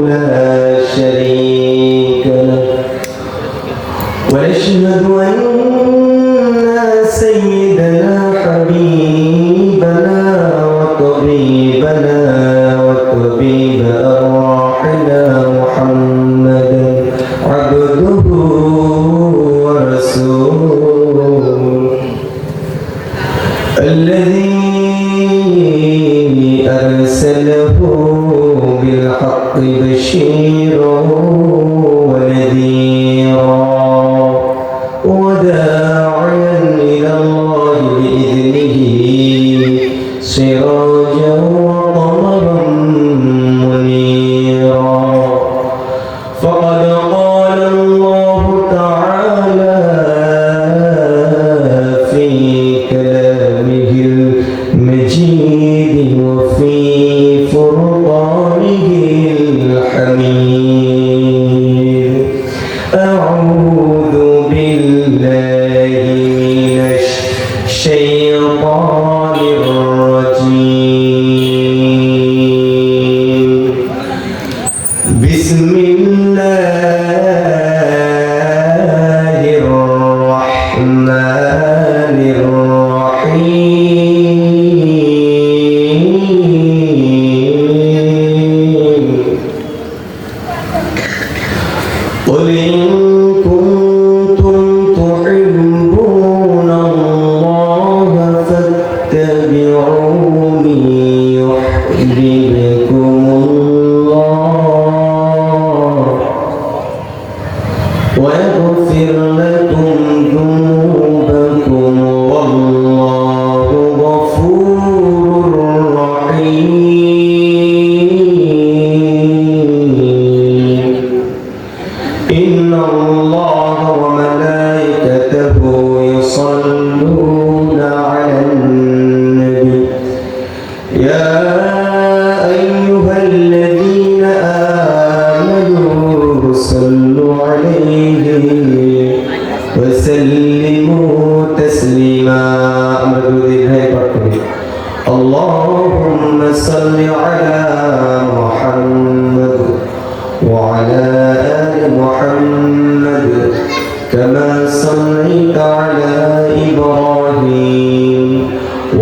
لا شريك له. ونشهد أن سراجا وقمرا منيرا فقد قال الله تعالى في كلامه المجيد وفي فرقانه الحميد. فاتبعوني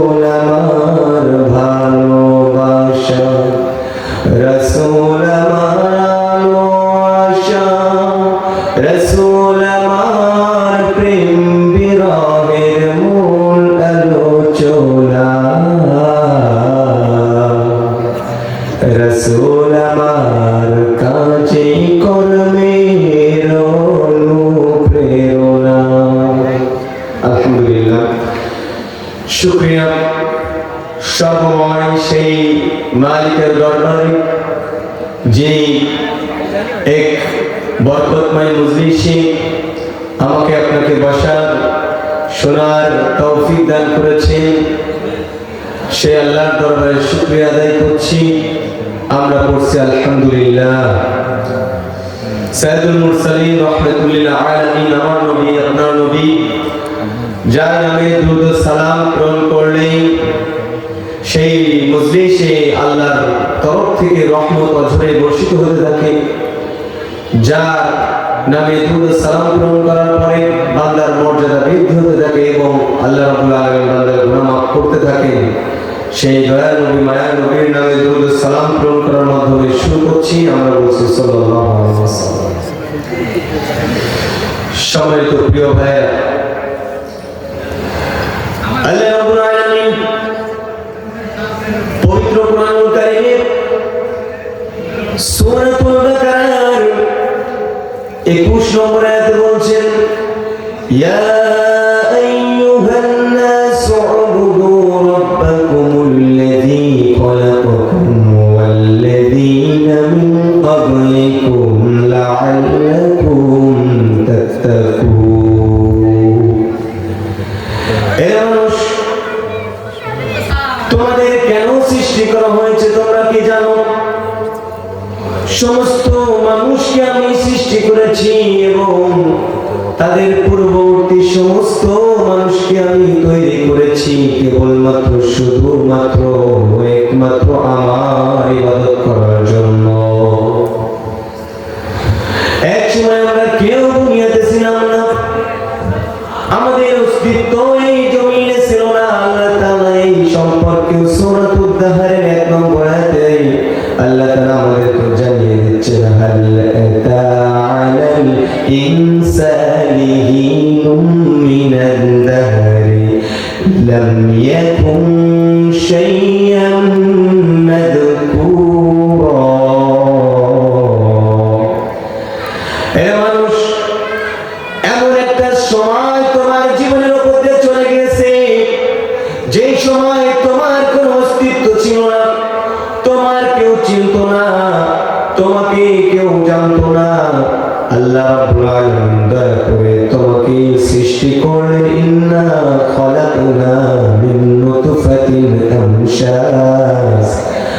রসুল আমার ভালোবাসা আমাকে আপনাকে বসার, শোনার তৌফিক দান করেছেন সে আল্লাহর দরবারে শুক্রিয়া আদায় করছি। আমরা পড়ছি আলহামদুলিল্লাহ। সাইদুল মুরসালিন রহমতুল্লাহ আলামিন, আমার নবী, আপনার নবী, যার নামে দ্রুত সালাম গ্রহণ করলেই সেই মজলিসে আল্লাহর তরফ থেকে রহমত অঝরে বর্ষিত হতে থাকে। যার নামে দ্রুত সালাম গ্রহণ করার পরে বান্দার মর্যাদা বৃদ্ধি হতে থাকে এবং আল্লাহ রাব্বুল আলামিন বান্দার গুনাহ করতে থাকেন। সেই দয়া নবী মায়া নবীর নামে দুরূদ সালাম প্রেরণ করার মাধ্যমে শুরু করছি। আমরা বলছি সাল্লাল্লাহু আলাইহি সম্মানিত প্রিয় ভাইয়েরা, আল্লাহ রাব্বুল আলামিন পবিত্র কোরআনুল কারীমে সূরাতুল বাকারার 21 নম্বর আয়াতে বলছেন, ইয়া আইয়ুহান নাস উবুদু তোমাদের কেন সৃষ্টি করা হয়েছে তোমরা কি জানো? সমস্ত মানুষকে আমি সৃষ্টি করেছি এবং তাদের পূর্ববর্তী সমস্ত মানুষকে আমি তৈরি করেছি কেবলমাত্র, শুধুমাত্র একমাত্র আমার। إنسانه من الدهر لم يكن شيئا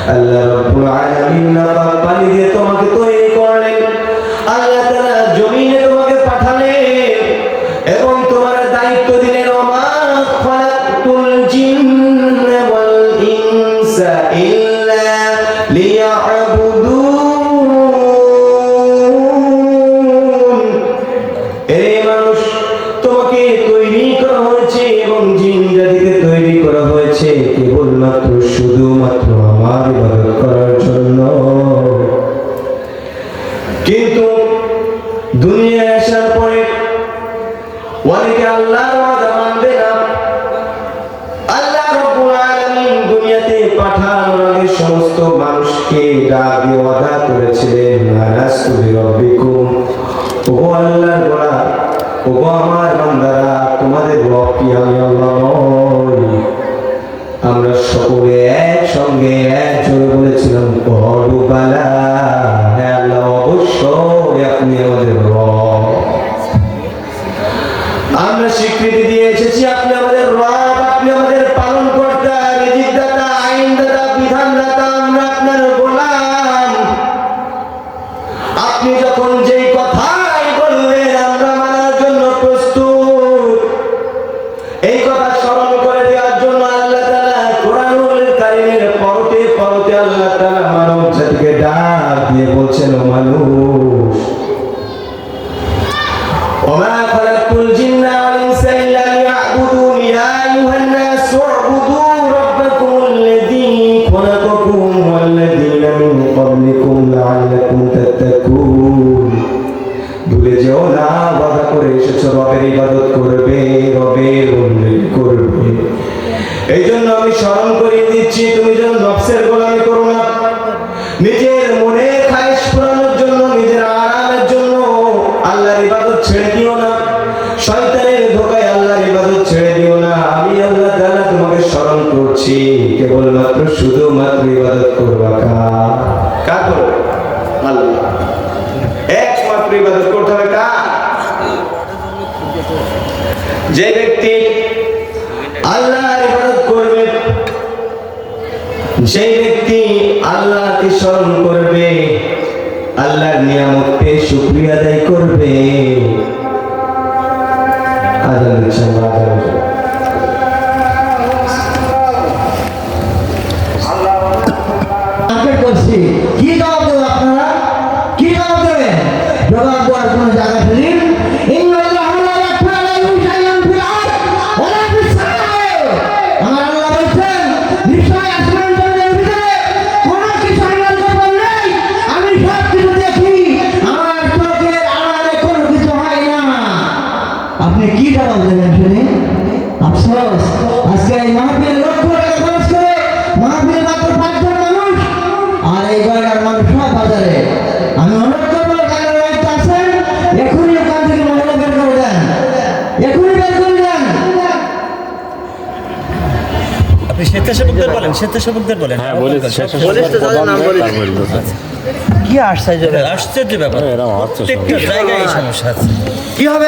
আল্লাহ রাব্বুল আলামিন নাপাক পানি দিয়ে তোমাকে তৈরি মানুষকে ডাক দিয়ে ওয়াদা করেছিলেন ও আল্লাহর গোলা ও আমার বান্দারা, তোমাদের রব কি আমি আল্লাহ ইবাদত করবে রবের বন্দেগী করবে। এই জন্য আমি স্মরণ করিয়ে দিচ্ছি, তুমি যেন নফসের গোলামি করো না। নিজের মনে খাইশ পুরানোর জন্য, নিজের আরামের জন্য আল্লাহর ইবাদত ছেড়ে দিও না। শয়তানের ধোকায় আল্লাহর ইবাদত ছেড়ে দিও না। আমি আল্লাহ তাআলা তোমাকে স্মরণ করছি। কেবলমাত্র শুধুমাত্র ইবাদত করবা কার? কার করবে? আল্লাহ। একমাত্র ইবাদত করতে হবে কার যে ব্যক্তি আল্লাহর ইবাদত করবে সেই ব্যক্তি আল্লাহকে স্মরণ করবে, আল্লাহর নিয়ামতকে শুকরিয়া আদায় করবে। আজান স্বেচ্ছাসেবকদের বলেন স্বেচ্ছাসেবকদের বলেন হ্যাঁ বলি। কি আশ্চর্য ব্যাপার। আশ্চর্য। প্রত্যেকটা জায়গায় এই সমস্যা আছে কি হবে